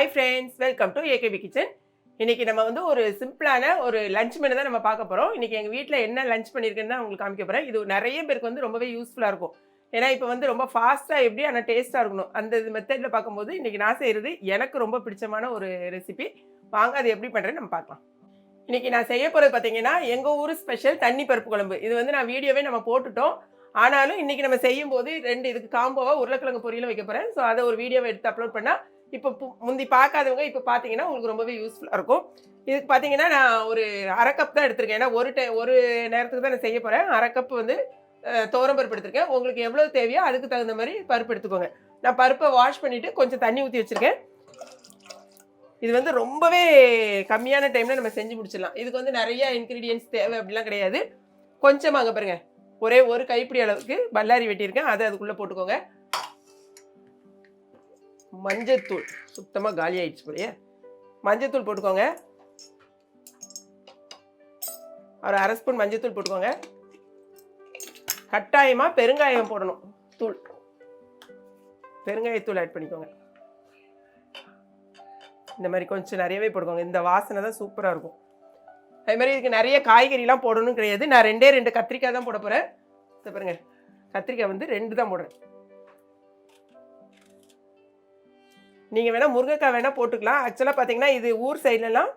Hi friends welcome to AKP kitchen இன்னைக்கு நம்ம வந்து ஒரு சிம்பிளான ஒரு லஞ்ச் மெனு தான் நம்ம பார்க்க போகிறோம் இன்னைக்கு எங்கள் வீட்டில் என்ன லஞ்ச் பண்ணியிருக்கேன்னு தான் உங்களுக்கு காமிக்க போகிறேன் இது நிறைய பேருக்கு வந்து ரொம்பவே யூஸ்ஃபுல்லாக இருக்கும். ஏன்னா இப்போ வந்து ரொம்ப ஃபாஸ்ட்டாக எப்படி ஆனால் டேஸ்ட்டாக இருக்கணும். அந்த மெத்தடில் பார்க்கும்போது இன்றைக்கி நான் செய்கிறது எனக்கு ரொம்ப பிடிச்சமான ஒரு ரெசிபி வாங்க அது எப்படி பண்ணுறேன்னு நம்ம பார்க்கலாம். இன்றைக்கி நான் செய்ய போகிறது பார்த்தீங்கன்னா எங்கள் ஊர் ஸ்பெஷல் தண்ணி பருப்பு குழம்பு. இது வந்து நான் வீடியோவே நம்ம போட்டுட்டோம். ஆனாலும் இன்றைக்கி நம்ம செய்யும் போது ரெண்டு இதுக்கு காம்போவாக உருளைக்கிழங்கு பொரியலும் வைக்க போகிறேன் ஸோ அதை ஒரு வீடியோவை எடுத்து அப்லோட் பண்ணால் இப்போ பு- முந்தி பார்க்காதவங்க இப்போ பார்த்தீங்கன்னா உங்களுக்கு ரொம்பவே யூஸ்ஃபுல்லாக இருக்கும். இதுக்கு பார்த்தீங்கன்னா நான் ஒரு அரை கப் தான் எடுத்திருக்கேன். ஏன்னா ஒரு டை ஒரு நேரத்துக்கு தான் நான் செய்ய போகிறேன் அரை கப் வந்து அஹ், துவரம் பருப்பு எடுத்திருக்கேன். உங்களுக்கு எவ்வளோ தேவையோ அதுக்கு தகுந்த மாதிரி பருப்பு எடுத்துக்கோங்க. நான் பருப்பை வாஷ் பண்ணிவிட்டு கொஞ்சம் தண்ணி ஊற்றி வச்சுருக்கேன். இது வந்து ரொம்பவே கம்மியான டைமில் நம்ம செஞ்சு முடிச்சிடலாம். இதுக்கு வந்து நிறைய இன்க்ரீடியன்ஸ் தேவை அப்படிலாம் கிடையாது. கொஞ்சமாக அங்கே பாருங்க. ஒரே ஒரு கைப்பிடி அளவுக்கு பல்லாரி வெட்டியிருக்கேன். அதை அதுக்குள்ளே போட்டுக்கோங்க. மஞ்சத்தூள். சுத்தமாக காலி ஆயிடுச்சு போலயே மஞ்சத்தூள் போட்டுக்கோங்க. ஒரு அரை ஸ்பூன் மஞ்சத்தூள் போட்டுக்கோங்க. கட்டாயமாக பெருங்காயம் போடணும். தூள். பெருங்காயத்தூள் ஆட் பண்ணிக்கோங்க. இந்த மாதிரி கொஞ்சம் நிறையவே போட்டுக்கோங்க. இந்த வாசனை தான் சூப்பராக இருக்கும். அதே மாதிரி இதுக்கு நிறைய காய்கறிலாம் போடணும் கிடையாது. நான் ரெண்டே ரெண்டு கத்திரிக்காய் தான் போட போகிறேன் பாருங்கள் பாருங்க. கத்திரிக்காய் வந்து ரெண்டு தான் போடுறேன். நீங்கள் வேணால் முருங்கைக்காய் வேணால் போட்டுக்கலாம். ஆக்சுவலாக பார்த்தீங்கன்னா இது ஊர் சைட்லலாம்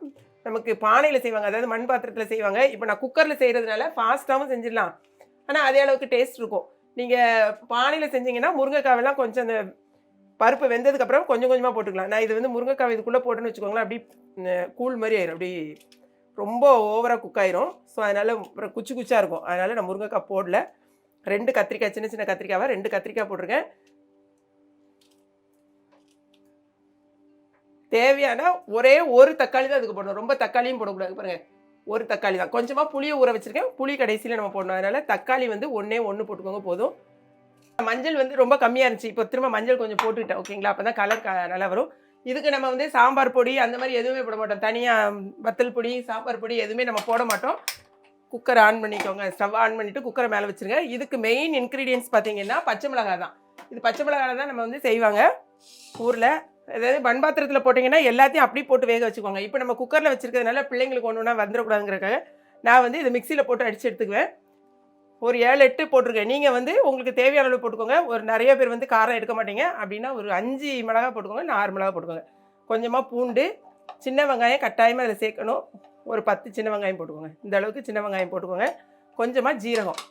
நமக்கு பானையில் செய்வாங்க. அதாவது மண் பாத்திரத்தில் செய்வாங்க. இப்போ நான் குக்கரில் செய்கிறதுனால ஃபாஸ்ட்டாகவும் செஞ்சிடலாம். ஆனால் அதே அளவுக்கு டேஸ்ட் இருக்கும். நீங்கள் பானையில் செஞ்சீங்கன்னா முருங்கைக்காவெல்லாம் கொஞ்சம் அந்த பருப்பு வெந்ததுக்கப்புறம் கொஞ்சம் கொஞ்சமாக போட்டுக்கலாம். நான் இது வந்து முருங்கைக்காய் இதுக்குள்ளே போட்டேன்னு வச்சுக்கோங்களேன். அப்படி கூழ் மாதிரி ஆயிரும். அப்படி ரொம்ப ஓவராக குக் ஆயிரும். ஸோ அதனால் அப்புறம் குச்சி குச்சாக இருக்கும். அதனால் நான் முருங்கைக்காய் போடல. ரெண்டு கத்திரிக்காய் சின்ன சின்ன கத்திரிக்காவை? ரெண்டு கத்திரிக்காய் போட்டிருக்கேன். தேவையான ஒரே ஒரு தக்காளி தான் அதுக்கு போடணும். ரொம்ப தக்காளியும் போடக்கூடாது. பாருங்க. ஒரு தக்காளி தான். கொஞ்சமாக புளியை ஊற வச்சுருக்கேன். புளி கடைசியில் நம்ம போடணும். அதனால் தக்காளி வந்து ஒன்றே ஒன்று போட்டுக்கோங்க போதும். மஞ்சள் வந்து ரொம்ப கம்மியாக இருந்துச்சு. இப்போ திரும்ப மஞ்சள் கொஞ்சம் போட்டுக்கிட்டேன். ஓகேங்களா? அப்போ தான் கலர் நல்லா வரும். இதுக்கு நம்ம வந்து சாம்பார் பொடி அந்த மாதிரி எதுவுமே போட மாட்டோம். தனியாக வத்தல் பொடி சாம்பார் பொடி எதுவுமே நம்ம போட மாட்டோம். குக்கர் ஆன் பண்ணிக்கோங்க. ஸ்டவ் ஆன் பண்ணிவிட்டு குக்கரை மேலே வச்சுருங்க. இதுக்கு மெயின் இன்க்ரீடியன்ஸ் பார்த்தீங்கன்னா பச்சை மிளகாய் தான். இது பச்சை மிளகாய் தான் நம்ம வந்து செய்வாங்க. ஊரில் அதாவது மண்பாத்திரத்தில் போட்டிங்கன்னா எல்லாத்தையும் அப்படியே போட்டு வேக வச்சுக்கோங்க. இப்போ நம்ம குக்கரில் வச்சுருக்கிறதுனால பிள்ளைங்களுக்கு ஒன்று ஒன்றா வந்துடக்கூடாதுங்கிறக்காக நான் வந்து இதை மிக்சியில் போட்டு அடித்து எடுத்துக்குவேன். ஒரு ஏழு எட்டு போட்டிருக்கேன். நீங்கள் வந்து உங்களுக்கு தேவையான அளவு போட்டுக்கோங்க. ஒரு நிறைய பேர் வந்து காரம் எடுக்க மாட்டீங்க. அப்படின்னா ஒரு அஞ்சு மிளகா போட்டுக்கோங்க. நாலு ஆறு மிளகா போட்டுக்கோங்க. கொஞ்சமாக பூண்டு சின்ன வெங்காயம் கட்டாயமாக அதை சேர்க்கணும். ஒரு பத்து சின்ன வெங்காயம் போட்டுக்கோங்க. இந்த அளவுக்கு சின்ன வெங்காயம் போட்டுக்கோங்க. கொஞ்சமாக ஜீரகம்.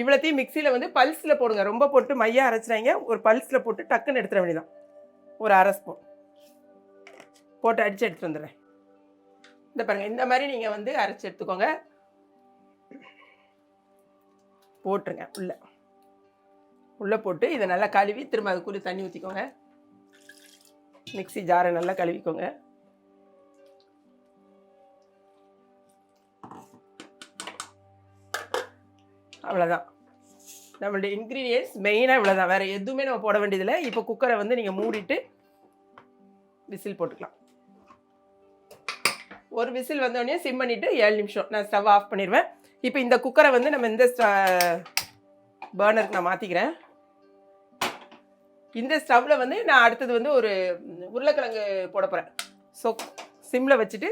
இவ்வளோத்தையும் மிக்சியில் வந்து பல்ஸில் போடுங்க. ரொம்ப போட்டு மையாக அரைச்சிடாங்க ஒரு பல்ஸில் போட்டு டக்குன்னு எடுத்துட வேண்டியதான் ஒரு அரை ஸ்பூன். போட்டு அடித்து எடுத்து வந்துடுறேன். இந்த பாருங்கள் இந்த மாதிரி நீங்கள் வந்து அரைச்சி எடுத்துக்கோங்க. போட்டுருங்க உள்ளே. உள்ளே போட்டு இதை நல்லா கழுவி திரும்ப அதுக்குள்ளே தண்ணி ஊற்றிக்கோங்க மிக்ஸி ஜாரை நல்லா கழுவிக்கோங்க. அவ்வளோதான் நம்மளுடைய இன்க்ரீடியன்ஸ் மெயினாக இவ்வளோதான் வேறு எதுவுமே நம்ம போட வேண்டியதில்லை. இப்போ குக்கரை வந்து நீங்கள் மூடிட்டு விசில் போட்டுக்கலாம். ஒரு விசில் வந்தோடனே சிம் பண்ணிவிட்டு ஏழு நிமிஷம் நான் ஸ்டவ் ஆஃப் பண்ணிடுவேன். இப்போ இந்த குக்கரை வந்து நம்ம இந்த பர்னருக்கு நான் மாற்றிக்கிறேன் இந்த ஸ்டவ்வில் வந்து நான் அடுத்தது வந்து ஒரு உருளைக்கிழங்கு போட போகிறேன் ஸோ சிம்மில் வச்சுட்டு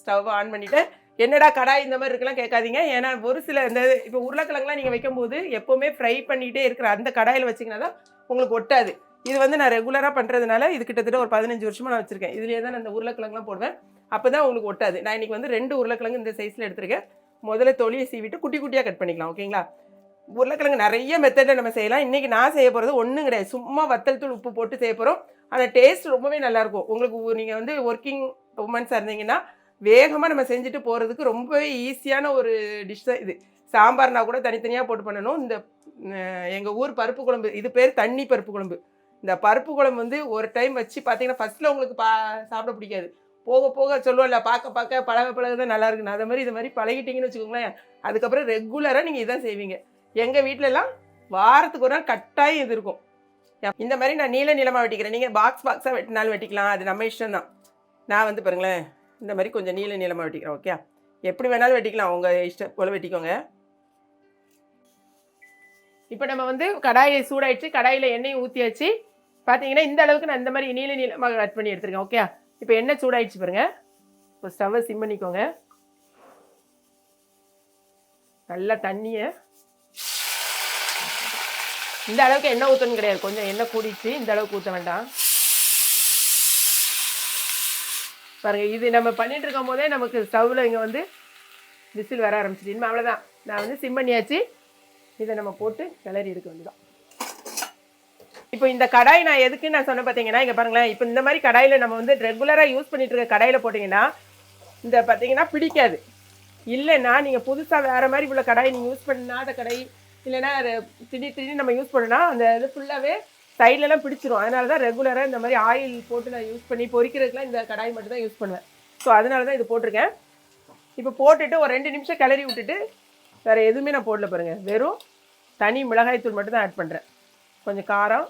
ஸ்டவ் ஆன் பண்ணிவிட்டேன் என்னடா கடாய் இந்த மாதிரி இருக்கலாம் கேட்காதீங்க. ஏன்னா ஒரு சில இந்த இப்போ உருளைக்கிழங்குலாம் நீங்கள் வைக்கும்போது எப்போவுமே ஃப்ரை பண்ணிகிட்டே இருக்கிற அந்த கடாயில் வச்சிங்கன்னா தான் உங்களுக்கு ஒட்டாது. இது வந்து நான் ரெகுலராக பண்ணுறதுனால இது கிட்டத்தட்ட ஒரு பதினஞ்சு வருஷமாக நான் வச்சுருக்கேன். இதுலேயே தான் நான் இந்த உருளைக்கிழங்குலாம் போடுவேன். அப்போ தான் உங்களுக்கு ஒட்டாது. நான் இன்றைக்கி வந்து ரெண்டு உருளைக்கிழங்கு இந்த சைஸில் எடுத்துருக்கேன். முதல்ல தொலியை சீவிட்டு குட்டி குட்டியாக கட் பண்ணிக்கலாம் ஓகேங்களா உருளைக்கிழங்கு நிறைய மெத்தடில் நம்ம செய்யலாம். இன்றைக்கி நான் செய்ய போகிறது ஒன்றும் கிடையாது. சும்மா வத்தல் தூள் உப்பு போட்டு செய்ய போகிறோம் அந்த டேஸ்ட் ரொம்பவே நல்லாயிருக்கும் உங்களுக்கு நீங்கள் வந்து ஒர்க்கிங் உமன்ஸாக இருந்தீங்கன்னா வேகமாக நம்ம செஞ்சுட்டு போகிறதுக்கு ரொம்பவே ஈஸியான ஒரு டிஷ் தான் இது. சாம்பார்னா கூட தனித்தனியாக போட்டு பண்ணணும். இந்த எங்கள் ஊர் பருப்பு குழம்பு இது பேர் தண்ணி பருப்பு குழம்பு. இந்த பருப்பு குழம்பு வந்து ஒரு டைம் வச்சு பார்த்தீங்கன்னா ஃபஸ்ட்டில் உங்களுக்கு பா சாப்பிட பிடிக்காது. போக போக சொல்லுவோம்ல பார்க்க பார்க்க பழக பழக தான் நல்லா இருக்குன்னு. அதை மாதிரி இது மாதிரி பழகிட்டீங்கன்னு வச்சுக்கோங்களேன் அதுக்கப்புறம் ரெகுலராக நீங்கள் இதான் செய்வீங்க. எங்கள் வீட்டிலலாம் வாரத்துக்கு ஒரு நாள் கட்டாயம் இது இருக்கும். இந்த மாதிரி நான் நீல நீளமாக வெட்டிக்கிறேன். நீங்கள் பாக்ஸ் பாக்ஸாக வெட்டினாலும் வெட்டிக்கலாம். அது நம்ம இஷ்டம் தான் நான் வந்து பாருங்களேன் இந்த மாதிரி கொஞ்சம் நீல நீளமாக வெட்டிக்கிறேன் ஓகே எப்படி வேணாலும் வெட்டிக்கலாம் உங்கள் இஷ்டம் போல் வெட்டிக்கோங்க. இப்போ நம்ம வந்து கடாயை சூடாயிடுச்சு கடாயில் எண்ணெய் ஊற்றியாச்சு பார்த்தீங்கன்னா இந்த அளவுக்கு நான் இந்த மாதிரி நீள நீளமாக கட் பண்ணி எடுத்துருக்கேன் ஓகே இப்போ எண்ணெய் சூடாயிடுச்சு பாருங்கள் இப்போ ஸ்டவ்வை சிம் பண்ணிக்கோங்க. நல்லா தண்ணியை. இந்த அளவுக்கு எண்ணெய் ஊற்றணும் கிடையாது கொஞ்சம் எண்ணெய் கூடிச்சு இந்த அளவுக்கு ஊற்ற வேண்டாம். பாருங்கள் இது நம்ம பண்ணிகிட்டு இருக்கும் போதே நமக்கு ஸ்டவ்வில் இங்கே வந்து விசில் வர ஆரம்பிச்சிட்டு இனிமே அவ்வளோதான் நான் வந்து சிம் பண்ணியாச்சு. இதை நம்ம போட்டு கிளறி எடுக்க வேண்டியதான் இப்போ இந்த கடாய் நான் எதுக்கு நான் சொன்ன பார்த்தீங்கன்னா இங்கே பாருங்களேன் இப்போ இந்த மாதிரி கடாயில் நம்ம வந்து ரெகுலராக யூஸ் பண்ணிட்டு இருக்க கடாயில் போட்டிங்கன்னா இந்த பார்த்தீங்கன்னா பிடிக்காது. இல்லைன்னா நீங்கள் புதுசாக வேறு மாதிரி உள்ள கடாய் நீங்கள் யூஸ் பண்ணாத கடாய் இல்லைன்னா திடீர் திடீர்னு நம்ம யூஸ் பண்ணோன்னா அந்த இது ஃபுல்லாகவே சைட்லலாம் பிடிச்சிரும். அதனால தான் ரெகுலராக இந்த மாதிரி ஆயில் போட்டு நான் யூஸ் பண்ணி பொரிக்கிறதுக்குலாம் இந்த கடாய் மட்டும் தான் யூஸ் பண்ணுவேன். ஸோ அதனால தான் இது போட்டிருக்கேன். இப்போ போட்டுட்டு ஒரு ரெண்டு நிமிஷம் கிளறி விட்டுட்டு வேறு எதுவுமே நான் போடல பாருங்கள் வெறும் தனி மிளகாய்த்தூள் மட்டும் தான் ஆட் பண்ணுறேன் கொஞ்சம் காரம்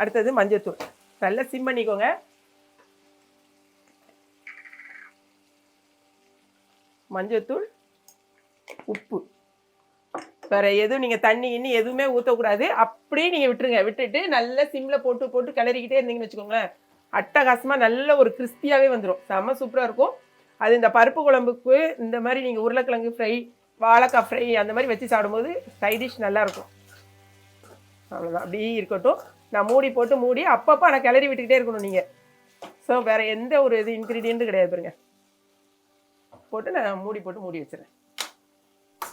அடுத்தது மஞ்சத்தூள். நல்லா சிம் பண்ணிக்கோங்க. மஞ்சத்தூள் உப்பு. வேற எதுவும் நீங்கள் தண்ணி கிண்ணி எதுவுமே ஊற்றக்கூடாது அப்படியே நீங்கள் விட்டுருங்க. விட்டுட்டு நல்லா சிம்மில் போட்டு போட்டு கிளறிக்கிட்டே இருந்தீங்கன்னு வச்சுக்கோங்களேன் அட்டகாசமாக நல்ல ஒரு கிறிஸ்பியாகவே வந்துடும் செம்ம சூப்பராக இருக்கும். அது இந்த பருப்பு குழம்புக்கு இந்த மாதிரி நீங்கள் உருளைக்கிழங்கு ஃப்ரை வாழைக்காய் ஃப்ரை அந்த மாதிரி வச்சு சாப்பிடும்போது சைடிஷ் நல்லாயிருக்கும் அவ்வளோதான் அப்படியே இருக்கட்டும். நான் மூடி போட்டு மூடி அப்பப்போ நான் கிளறி விட்டுக்கிட்டே இருக்கணும் நீங்கள் ஸோ வேறு எந்த ஒரு இது இன்க்ரீடியண்ட்டும் கிடையாது பாருங்க. போட்டு நான் மூடி போட்டு மூடி வச்சுறேன்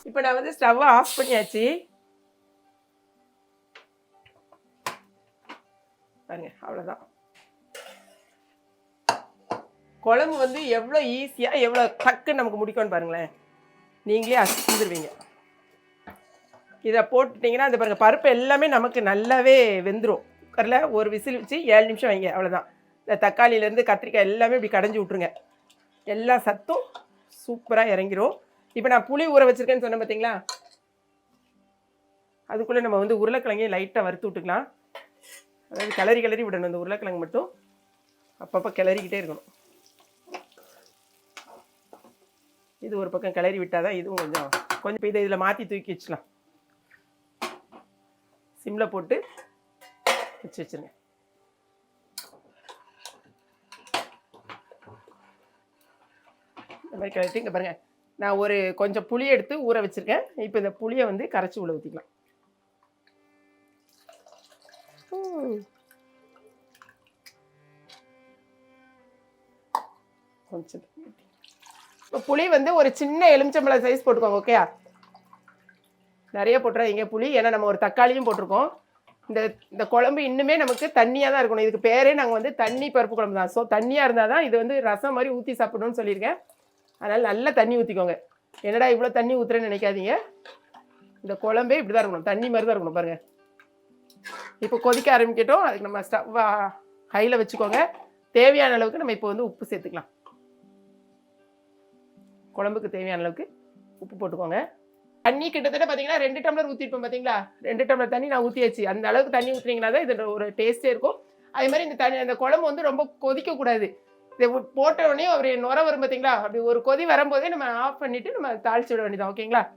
இப்போ நான் வந்து ஸ்டவ்வை ஆஃப் பண்ணியாச்சு. பாருங்க அவ்வளோதான் குழம்பு வந்து எவ்வளோ ஈஸியாக எவ்வளோ டக்குன்னு நமக்கு முடிக்கும்னு பாருங்களேன். நீங்களே அசிந்துருவீங்க. இதை போட்டுட்டிங்கன்னா அந்த பாருங்கள் பருப்பு எல்லாமே நமக்கு நல்லாவே வெந்துடும் குக்கரில் ஒரு விசில் வச்சு ஏழு நிமிஷம் வைங்க அவ்வளோதான் இந்த தக்காளியிலேருந்து கத்திரிக்காய் எல்லாமே இப்படி கடைஞ்சி விட்ருங்க எல்லா சத்தும் சூப்பராக இறங்கிரும். இப்போ நான் புளி ஊற வச்சுருக்கேன்னு சொன்னேன் பார்த்தீங்களா அதுக்குள்ளே நம்ம வந்து உருளைக்கிழங்கையும் லைட்டாக வறுத்து விட்டுக்கலாம். அதாவது கிளறி கிளறி விடணும். இந்த உருளைக்கிழங்கு மட்டும் அப்பப்போ கிளறிக்கிட்டே இருக்கணும். இது ஒரு பக்கம் கிளறி விட்டால் தான் இதுவும் கொஞ்சம் கொஞ்சம் இப்போ இதை இதில் மாற்றி தூக்கி வச்சுக்கலாம். சிம்மில் போட்டு வச்சு வச்சுருங்க. இந்த மாதிரி கிளறிட்டு இங்கே பாருங்கள் நான் ஒரு கொஞ்சம் புளி எடுத்து ஊற வச்சுருக்கேன். இப்போ இந்த புளியை வந்து கரைச்சி உள்ள ஊற்றிக்கலாம் கொஞ்சம் இப்போ புளி வந்து ஒரு சின்ன எலுமிச்சம்பழம் சைஸ் போட்டுக்கோங்க ஓகேயா நிறைய போட்டுறாதீங்க புளி. ஏன்னா நம்ம ஒரு தக்காளியும் போட்டிருக்கோம். இந்த இந்த குழம்பு இன்னுமே நமக்கு தண்ணியாக தான் இருக்கணும். இதுக்கு பேரே நாங்கள் வந்து தண்ணி பருப்பு குழம்பு தான். ஸோ தண்ணியாக இருந்தால் தான் இது வந்து ரசம் மாதிரி ஊற்றி சாப்பிடணும்னு சொல்லியிருக்கேன். அதனால் நல்லா தண்ணி ஊற்றிக்கோங்க என்னடா இவ்வளோ தண்ணி ஊற்றுறேன்னு நினைக்காதீங்க. இந்த குழம்பே இப்படி தான் இருக்கணும். தண்ணி மாதிரி தான் இருக்கணும் பாருங்கள் இப்போ கொதிக்க ஆரம்பிக்கட்டும். அதுக்கு நம்ம ஸ்டவ் ஹையில் வச்சுக்கோங்க. தேவையான அளவுக்கு நம்ம இப்போ வந்து உப்பு சேர்த்துக்கலாம். குழம்புக்கு தேவையான அளவுக்கு உப்பு போட்டுக்கோங்க. தண்ணி கிட்டத்தட்ட பார்த்தீங்கன்னா ரெண்டு டம்ளர் ஊற்றிருப்போம் பார்த்தீங்களா ரெண்டு டம்ளர் தண்ணி நான் ஊற்றியாச்சு அந்த அளவுக்கு தண்ணி ஊற்றினீங்கன்னா தான் இது ஒரு டேஸ்ட்டே இருக்கும். அதே மாதிரி இந்த தண்ணி அந்த குழம்பு வந்து ரொம்ப கொதிக்கக்கூடாது. போட்ட உடனே ஒரு நுர வரும் பார்த்தீங்களா அப்படி ஒரு கொதி வரும்போதே நம்ம ஆஃப் பண்ணிவிட்டு நம்ம தாளிச்சு விட வேண்டியதான் ஓகேங்களா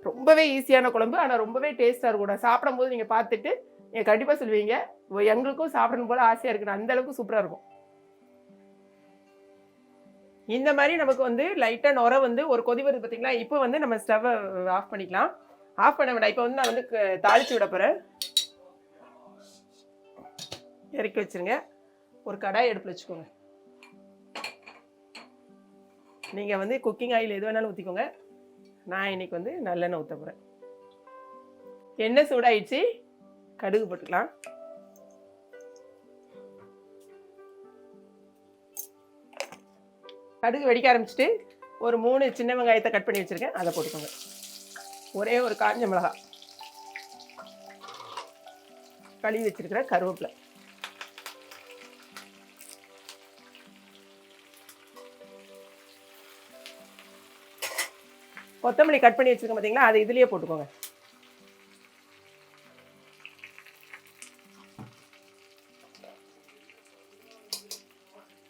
ரொம்பவே ஈஸியான குழம்பு ஆனால் ரொம்பவே டேஸ்ட்டாக இருக்கும். சாப்பிடும்போது நீங்கள் பார்த்துட்டு நீங்கள் கண்டிப்பாக சொல்லுவீங்க. எங்களுக்கும் சாப்பிடணும் போல ஆசையாக இருக்கணும் அந்த அளவுக்கு சூப்பராக இருக்கும். இந்த மாதிரி நமக்கு வந்து லைட்டாக நுர வந்து ஒரு கொதி வருது பார்த்தீங்களா இப்போ வந்து நம்ம ஸ்டவ்வை ஆஃப் பண்ணிக்கலாம். ஆஃப் பண்ண வேண்டாம். இப்போ வந்து நான் வந்து க- தாளிச்சு விட போகிறேன் இறக்கி வச்சிருங்க. ஒரு கடாய் எடுப்பு வச்சுக்கோங்க. நீங்கள் வந்து குக்கிங் ஆயில் எது வேணாலும் ஊற்றிக்கோங்க நான் இன்னைக்கு வந்து நல்லெண்ணெய் ஊற்ற போகிறேன் எண்ணெய் சூடாயிடுச்சு. கடுகு போட்டுக்கலாம். கடுகு வெடிக்க ஆரம்பிச்சிட்டு ஒரு மூணு சின்ன வெங்காயத்தை கட் பண்ணி வச்சுருக்கேன். அதை போட்டுக்கோங்க. ஒரே ஒரு காஞ்ச மிளகா கழுவி வச்சிருக்கிற கருவேப்பிலை. கொத்தமல்லி கட் பண்ணி வச்சுருக்கோம் பார்த்தீங்களா அதை இதுலேயே போட்டுக்கோங்க.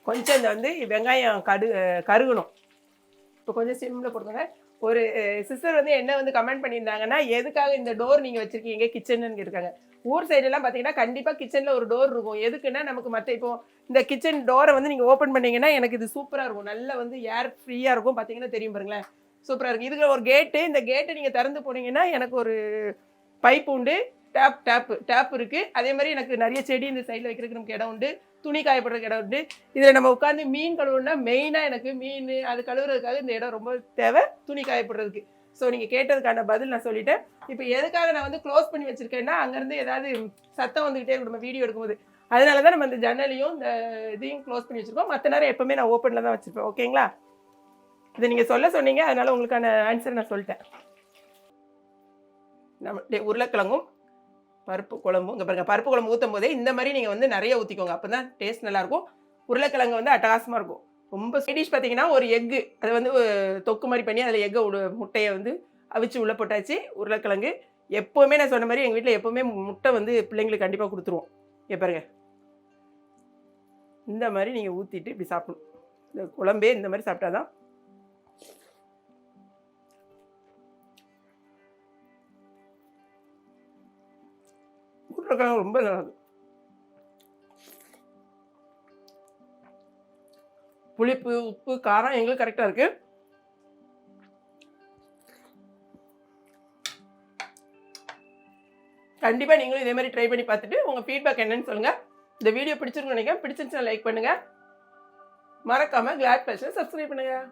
கொஞ்சம் இந்த வந்து வெங்காயம் கடு கருகணும். இப்போ கொஞ்சம் சிம்மில் போட்டுக்கோங்க. ஒரு சிஸ்டர் வந்து என்ன வந்து கமெண்ட் பண்ணியிருந்தாங்கன்னா எதுக்காக இந்த டோர் நீங்கள் வச்சுருக்கீங்க? கிச்சன்னு இருக்காங்க ஊர் சைடெல்லாம் பார்த்தீங்கன்னா கண்டிப்பாக கிச்சனில் ஒரு டோர் இருக்கும். எதுக்குன்னா நமக்கு மற்ற இப்போ இந்த கிச்சன் டோரை வந்து நீங்கள் ஓப்பன் பண்ணிங்கன்னா எனக்கு இது சூப்பராக இருக்கும். நல்லா வந்து ஏர் ஃப்ரீயாக இருக்கும். பார்த்தீங்கன்னா தெரியும் பாருங்களேன். சூப்பராக இருக்கும் இதுக்கு ஒரு கேட்டு இந்த கேட்டை நீங்கள் திறந்து போனீங்கன்னா எனக்கு ஒரு பைப் உண்டு. டேப் டேப்பு டேப் இருக்குது அதே மாதிரி எனக்கு நிறைய செடி இந்த சைடில் வைக்கிறதுக்கு நமக்கு இடம் உண்டு. துணி காயப்படுறதுக்கு இடம் உண்டு. இதில் நம்ம உட்காந்து மீன் கழுவுனா மெயினாக எனக்கு மீன் அது கழுவுறதுக்காக இந்த இடம் ரொம்ப தேவை துணி காயப்படுறதுக்கு. ஸோ நீங்கள் கேட்டதுக்கான பதில் நான் சொல்லிட்டேன். இப்போ எதுக்காக நான் வந்து க்ளோஸ் பண்ணி வச்சுருக்கேன்னா அங்கேருந்து ஏதாவது சத்தம் வந்துக்கிட்டே இருக்கும். நம்ம வீடியோ எடுக்கும்போது. அதனால தான் நம்ம இந்த ஜன்னலையும் இந்த இதையும் க்ளோஸ் பண்ணி வச்சுருக்கோம். மற்ற நேரம் எப்போவுமே நான் ஓப்பனில் தான் வச்சுருப்பேன். ஓகேங்களா இதை நீங்கள் சொல்ல சொன்னீங்க அதனால் உங்களுக்கான ஆன்சர் நான் சொல்லிட்டேன். நம்ம உருளைக்கிழங்கும் பருப்பு குழம்பும் இங்கே பாருங்கள் பருப்பு குழம்பு ஊற்றும் போதே இந்த மாதிரி நீங்கள் வந்து நிறைய ஊற்றிக்கோங்க அப்போ தான் டேஸ்ட் நல்லாயிருக்கும் உருளைக்கிழங்கு வந்து அட்டகாசமாக இருக்கும். ரொம்ப ஸ்வீடிஷ் பார்த்தீங்கன்னா ஒரு எக்கு அதை வந்து தொக்கு மாதிரி பண்ணி அதில் எக்கை முட்டையை வந்து அவிச்சு உள்ளே போட்டாச்சு உருளைக்கிழங்கு. எப்போவுமே நான் சொன்ன மாதிரி எங்கள் வீட்டில் எப்போவுமே முட்டை வந்து பிள்ளைங்களுக்கு கண்டிப்பாக கொடுத்துருவோம். இங்கே பாருங்க. இந்த மாதிரி நீங்கள் ஊற்றிட்டு இப்படி சாப்பிடணும். இந்த குழம்பே இந்த மாதிரி சாப்பிட்டா தான் உருளைக்கிழங்கு ரொம்ப நல்லா புளிப்பு உப்பு காரம் எங்களுக்கு கரெக்டாக இருக்கு. கண்டிப்பாக நீங்களும் இதே மாதிரி ட்ரை பண்ணி பார்த்துட்டு உங்கள் ஃபீட்பேக் என்னன்னு சொல்லுங்கள் இந்த வீடியோ பிடிச்சிருக்குன்னு நினைக்கிறேன். பிடிச்சிருந்துச்சுன்னா லைக் பண்ணுங்கள் மறக்காமல் கிளாட் பேஷன் சப்ஸ்கிரைப் பண்ணுங்கள்